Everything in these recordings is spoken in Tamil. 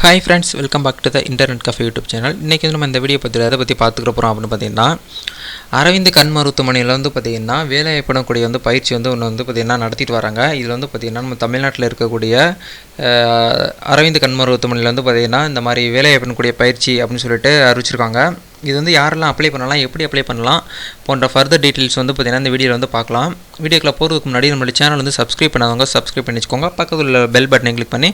Hi friends welcome back to the internet cafe YouTube channel இன்றைக்கி வந்து நம்ம இந்த வீடியோ பற்றி எதை பற்றி பார்த்துக்கிற போகிறோம் அப்படின்னு பார்த்தீங்கன்னா அரவிந்த் கண் மருத்துவமனையில் வந்து பார்த்திங்கன்னா வேலை ஏற்படக்கூடிய வந்து பயிற்சி வந்து ஒன்று வந்து பார்த்திங்கன்னா நடத்திட்டு வராங்க. இதில் வந்து பார்த்திங்கன்னா நம்ம தமிழ்நாட்டில் இருக்கக்கூடிய அரவிந்த் கண் மருத்துவமனையில் வந்து பார்த்திங்கன்னா இந்த மாதிரி வேலை ஏற்படக்கூடிய பயிற்சி அப்படின்னு சொல்லிட்டு அறிவிச்சிருக்காங்க. இது வந்து யாரெல்லாம் அப்ளை பண்ணலாம் எப்படி அப்ளை பண்ணலாம் போன்ற ஃபர்தர் டீட்டெயில்ஸ் வந்து பார்த்திங்கன்னா இந்த வீடியோவில் வந்து பார்க்கலாம் வீடியோக்குள்ள போகிறதுக்கு முன்னாடி நம்மளுடைய சேனல் வந்து சப்ஸ்கிரைப் பண்ணாதவங்க சப்ஸ்கிரைப் பண்ணி வச்சுக்கோங்க பக்கத்தில் உள்ள பெல் பட்டனை கிளிக் பண்ணி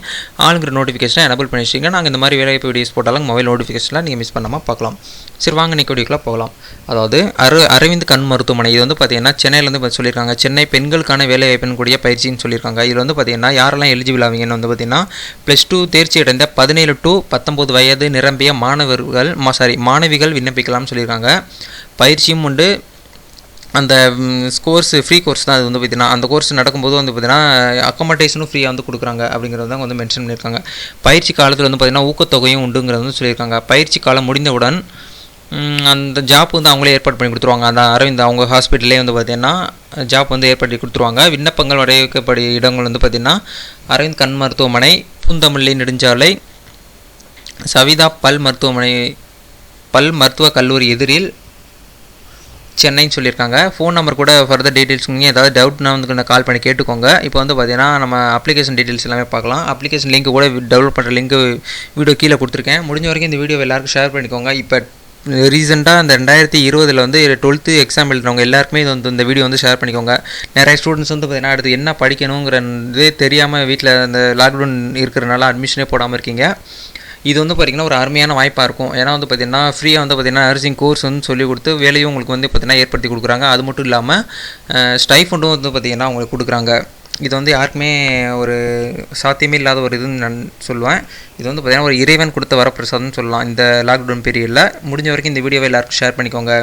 ஆளுங்கிற நோட்டிஃபிகேஷனை எனபிள் பண்ணி வச்சிங்க நாங்கள் இந்த மாதிரி வேலைவாய்ப்பு வீடியோஸ் போட்டாலும் மொபைல் நோட்டிஃபிகேஷனில் நீங்கள் மிஸ் பண்ணாமல் பார்க்கலாம் சரி வாங்க இன்னைக்கு வீடியோக்குள்ளே போகலாம். அதாவது அரு அரவிந்த் கண் மருத்துவமனை. இது வந்து பார்த்தீங்கன்னா சென்னையிலேருந்து சொல்லியிருக்காங்க சென்னை பெண்களுக்கான வேலை வாய்ப்பின் கூடிய பயிற்சின்னு சொல்லியிருக்காங்க இதில் வந்து பார்த்தீங்கன்னா யாரெல்லாம் எலிஜிபிள் ஆவீங்கன்னு வந்து பார்த்திங்கன்னா ப்ளஸ் டூ தேர்ச்சி அடைந்த பதினேழு டு பத்தொம்போது வயது நிரம்பிய மாணவர்கள் சாரி மாணவிகள் விண்ணப்பிக்கலாம்னு சொல்லியிருக்காங்க பயிற்சியும் உண்டு. அந்த கோர்ஸ் ஃப்ரீ கோர்ஸ் தான் அது வந்து பார்த்தீங்கன்னா அந்த கோர்ஸ் நடக்கும்போது வந்து பார்த்தீங்கன்னா அக்கமடேஷனும் ஃப்ரீயாக வந்து கொடுக்குறாங்க அப்படிங்கிறது தான் வந்து மென்ஷன் பண்ணியிருக்காங்க பயிற்சி காலத்தில் வந்து பார்த்தீங்கன்னா ஊக்கத்தொகையும் உண்டுங்கிறது வந்து சொல்லியிருக்காங்க பயிற்சி காலம் முடிந்தவுடன் அந்த ஜாப் வந்து அவங்களே ஏற்பாடு பண்ணி கொடுத்துருவாங்க. அந்த அரவிந்த் அவங்க ஹாஸ்பிட்டல்லே வந்து பார்த்தீங்கன்னா ஜாப் வந்து ஏற்படுத்தி கொடுத்துருவாங்க. விண்ணப்பங்கள் வரையறுக்கப்படிய இடங்கள் வந்து பார்த்திங்கன்னா அரவிந்த் கண் மருத்துவமனை பூந்தமல்லி நெடுஞ்சாலை சவிதா பல் மருத்துவமனை பல் மருத்துவக் கல்லூரி எதிரில் சென்னைன்னு சொல்லியிருக்காங்க. ஃபோன் நம்பர் கூட ஃபர்தர் டீட்டெயில்ஸ் நீங்கள் ஏதாவது டவுட்னா வந்து கால் பண்ணி கேட்டுக்கோங்க. இப்போ வந்து பார்த்தீங்கன்னா நம்ம அப்ளிகேஷன் டீட்டெயில்ஸ் எல்லாமே பார்க்கலாம். அப்ளிகேஷன் லிங்க் கூட டெவலப் பண்ணுற லிங்க் வீடியோ கீழே கொடுத்துருக்கேன். முடிஞ்ச வரைக்கும் இந்த வீடியோ எல்லாருக்கும் ஷேர் பண்ணிக்கோங்க. இப்போ ரீசெண்டாக அந்த ரெண்டாயிரத்தி இருபதில் வந்து டுவெல்த்து எக்ஸாம் எழுதுறவங்க எல்லாருக்குமே இது வந்து இந்த வீடியோ வந்து ஷேர் பண்ணிக்கோங்க. நிறைய ஸ்டூடெண்ட்ஸ் வந்து பார்த்தீங்கன்னா அடுத்து என்ன படிக்கணுங்கிற இதே தெரியாமல் வீட்டில் அந்த லாக்டவுன் இருக்கிறனால அட்மிஷனே போடாமல் இருக்கீங்க. இது வந்து பார்த்திங்கன்னா ஒரு அருமையான வாய்ப்பாக இருக்கும். ஏன்னா வந்து பார்த்திங்கன்னா ஃப்ரீயாக வந்து பார்த்திங்கன்னா நர்சிங் கோர்ஸ் வந்து சொல்லி கொடுத்து வேலையும் உங்களுக்கு வந்து பார்த்திங்கன்னா ஏற்படுத்தி கொடுக்குறாங்க. அது மட்டும் இல்லாமல் ஸ்டைஃபண்டும் வந்து பார்த்திங்கன்னா உங்களுக்கு கொடுக்குறாங்க. இது வந்து யாருக்குமே ஒரு சாத்தியமே இல்லாத ஒரு இதுன்னு நான் சொல்லுவேன். இது வந்து பார்த்திங்கன்னா ஒரு இறைவன் கொடுத்த வரப்பிரசாதம்னு சொல்லலாம் இந்த லாக்டவுன் பீரியடில் முடிஞ்ச வரைக்கும் இந்த வீடியோவை எல்லாருக்கும் ஷேர் பண்ணிக்கோங்க.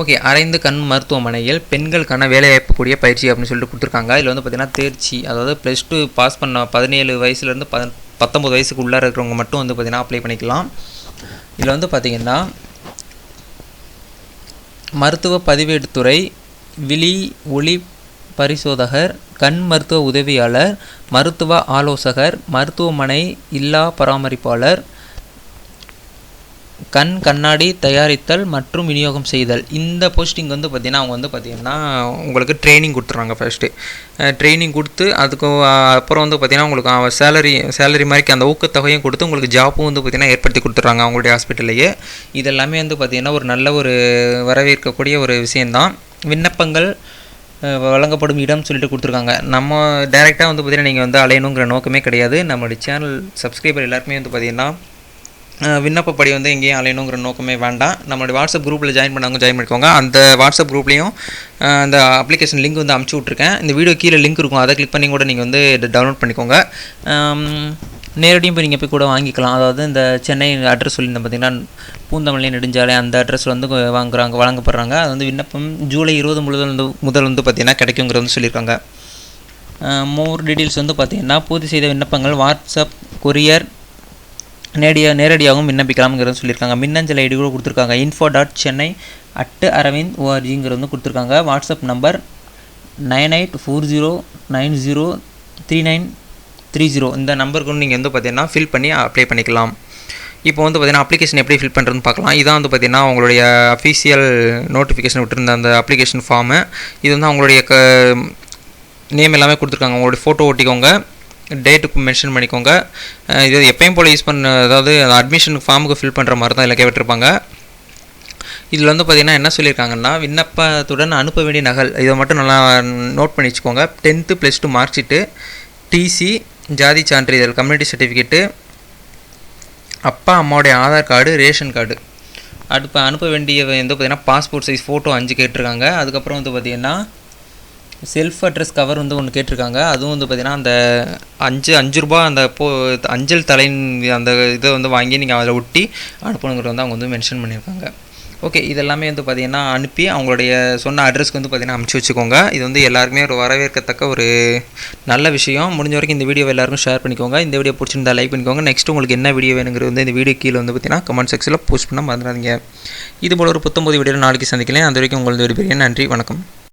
ஓகே அரைந்து கண் மருத்துவமனையில் பெண்களுக்கான வேலைவாய்ப்புக்கூடிய பயிற்சி அப்படின்னு சொல்லிட்டு கொடுத்துருக்காங்க. இதில் வந்து பார்த்திங்கன்னா தேர்ச்சி அதாவது ப்ளஸ் டூ பாஸ் பண்ண பதினேழு வயசுலேருந்து பத பத்தொம்பது வயசுக்கு உள்ளார இருக்கிறவங்க மட்டும் வந்து பார்த்திங்கன்னா அப்ளை பண்ணிக்கலாம். இதில் வந்து பார்த்திங்கன்னா மருத்துவ பதிவேடுத்துறை விழி ஒளி பரிசோதகர் கண் மருத்துவ உதவியாளர் மருத்துவ ஆலோசகர் மருத்துவமனை இல்லா பராமரிப்பாளர் கண் கண்ணாடி தயாரித்தல் மற்றும் விநியோகம் செய்தல். இந்த போஸ்டிங் வந்து பார்த்திங்கன்னா அவங்க வந்து பார்த்திங்கன்னா உங்களுக்கு ட்ரைனிங் கொடுத்துட்றாங்க ஃபஸ்ட்டு ட்ரைனிங் கொடுத்து அதுக்கு அப்புறம் வந்து பார்த்திங்கன்னா உங்களுக்கு சேலரி சேலரி மாதிரிக்கு அந்த ஊக்கத்தொகையும் கொடுத்து உங்களுக்கு ஜாப்பும் வந்து பார்த்திங்கன்னா ஏற்படுத்தி கொடுத்துட்றாங்க அவங்களுடைய ஹாஸ்பிட்டல்லையே இதெல்லாமே வந்து பார்த்திங்கன்னா ஒரு நல்ல ஒரு வரவேற்கக்கூடிய ஒரு விஷயந்தான் விண்ணப்பங்கள் வழங்கப்படும் இடம் சொல்லிட்டு கொடுத்துருக்காங்க. நம்ம டைரெக்டாக வந்து பார்த்திங்கன்னா நீங்கள் வந்து அலையணுங்கிற நோக்கமே கிடையாது. நம்மளுடைய சேனல் சப்ஸ்கிரைபர் எல்லாருக்குமே வந்து பார்த்திங்கன்னா விண்ணப்ப விண்ணப்பப்படி வந்து எங்கேயும் அலையணுங்கிற நோக்கமே வேண்டாம். நம்மளுடைய வாட்ஸ்அப் குரூப்பில் ஜாயின் பண்ணவங்க ஜாயின் பண்ணிக்கோங்க. அந்த வாட்ஸ்அப் குரூப்லேயும் அந்த அப்ளிகேஷன் லிங்க் வந்து அமுச்சு விட்ருக்கேன் இந்த வீடியோ கீழே லிங்க் இருக்கும். அதை கிளிக் பண்ணி கூட நீங்கள் வந்து டவுன்லோட் பண்ணிக்கோங்க. நேரடியும் போய் நீங்கள் போய் கூட வாங்கிக்கலாம். அதாவது இந்த சென்னை அட்ரஸ் சொல்லியிருந்தேன் பார்த்தீங்கன்னா பூந்தமல்லி நெடுஞ்சாலை அந்த அட்ரஸ் வந்து வாங்குறாங்க வழங்கப்படுறாங்க. அது வந்து விண்ணப்பம் ஜூலை இருபது முதல் வந்து முதல் வந்து பார்த்திங்கன்னா கிடைக்குங்கிறது வந்து சொல்லியிருக்காங்க. மோர் டீட்டெயில்ஸ் வந்து பார்த்தீங்கன்னா பூர்த்தி செய்த விண்ணப்பங்கள் வாட்ஸ்அப் கொரியர் நேரடியாக நேரடியாகவும் விண்ணப்பிக்கலாம்ங்கிறது சொல்லியிருக்காங்க. மின்னஞ்சல் ஐடி கூட கொடுத்துருக்காங்க. Info dot Chennai at Aravind ஓஆர்ஜிங்கிறது வந்து கொடுத்துருக்காங்க. WhatsApp number nine eight four zero nine zero three nine three zero. இந்த நம்பருக்கு நீங்கள் வந்து பார்த்தீங்கன்னா ஃபில் பண்ணி uh, அப்ளை பண்ணிக்கலாம். இப்போ வந்து பார்த்தீங்கன்னா அப்ளிகேஷன் எப்படி ஃபில் பண்ணுறதுன்னு பார்க்கலாம். இதான் வந்து பார்த்தீங்கன்னா அவங்களுடைய அஃபீஷியல் நோட்டிஃபிகேஷன் விட்டுருந்த அந்த அப்ளிகேஷன் ஃபார்மு இது வந்து அவங்களுடைய க நேம் எல்லாமே கொடுத்துருக்காங்க. அவங்களுடைய ஃபோட்டோ ஒட்டிக்கோங்க. டேட்டுக்கு மென்ஷன் பண்ணிக்கோங்க. இது எப்பயும் போல் யூஸ் பண்ண அதாவது அட்மிஷன் ஃபார்முக்கு ஃபில் பண்ணுற மாதிரி தான் இதில் கேட்டிருப்பாங்க இதில் வந்து பார்த்திங்கன்னா என்ன சொல்லியிருக்காங்கன்னா விண்ணப்பத்துடன் அனுப்ப வேண்டிய நகல் இதை மட்டும் நல்லா நோட் பண்ணி வச்சுக்கோங்க. Tenth plus two mark sheet TC ஜாதி சான்றிதழ் கம்யூனிட்டி சர்டிஃபிகேட்டு அப்பா அம்மாவுடைய ஆதார் கார்டு ரேஷன் கார்டு. அடுப்பு அனுப்ப வேண்டிய வந்து பார்த்திங்கன்னா பாஸ்போர்ட் சைஸ் ஃபோட்டோ அஞ்சு கேட்டிருக்காங்க. அதுக்கப்புறம் வந்து பார்த்திங்கன்னா செல்ஃப் அட்ரஸ் கவர் வந்து ஒன்று கேட்டிருக்காங்க. அதுவும் வந்து பார்த்திங்கன்னா அந்த அஞ்சு அஞ்சு ரூபா அந்த போ அஞ்சல் தலையின் அந்த இதை வந்து வாங்கி நீங்கள் அதில் ஒட்டி அனுப்பணுங்கிறது வந்து அவங்க வந்து மென்ஷன் பண்ணியிருக்காங்க. ஓகே இதெல்லாமே வந்து பார்த்திங்கன்னா அனுப்பி அவங்களுடைய சொன்ன அட்ரஸ்க்கு வந்து பார்த்திங்கன்னா அமுச்சு வச்சுக்கோங்க. இது வந்து எல்லாருக்குமே ஒரு வரவேற்கத்தக்க ஒரு நல்ல விஷயம். முடிஞ்ச வரைக்கும் இந்த வீடியோ எல்லாருக்கும் ஷேர் பண்ணிக்கோங்க. இந்த வீடியோ பிடிச்சிருந்தா லைக் பண்ணிக்கோங்க. நெக்ஸ்ட் உங்களுக்கு என்ன வீடியோ வேணுங்கிறது வந்து இந்த வீடியோ கீழே வந்து பார்த்திங்கன்னா கமெண்ட் செக்ஷனில் போஸ்ட் பண்ண மறந்துடாதீங்க. இது போல் ஒரு புத்தம்போது வீடியோ நாளைக்கு சந்திக்கலாம் அது வரைக்கும் உங்களுக்கு ஒரு பெரிய நன்றி. வணக்கம்.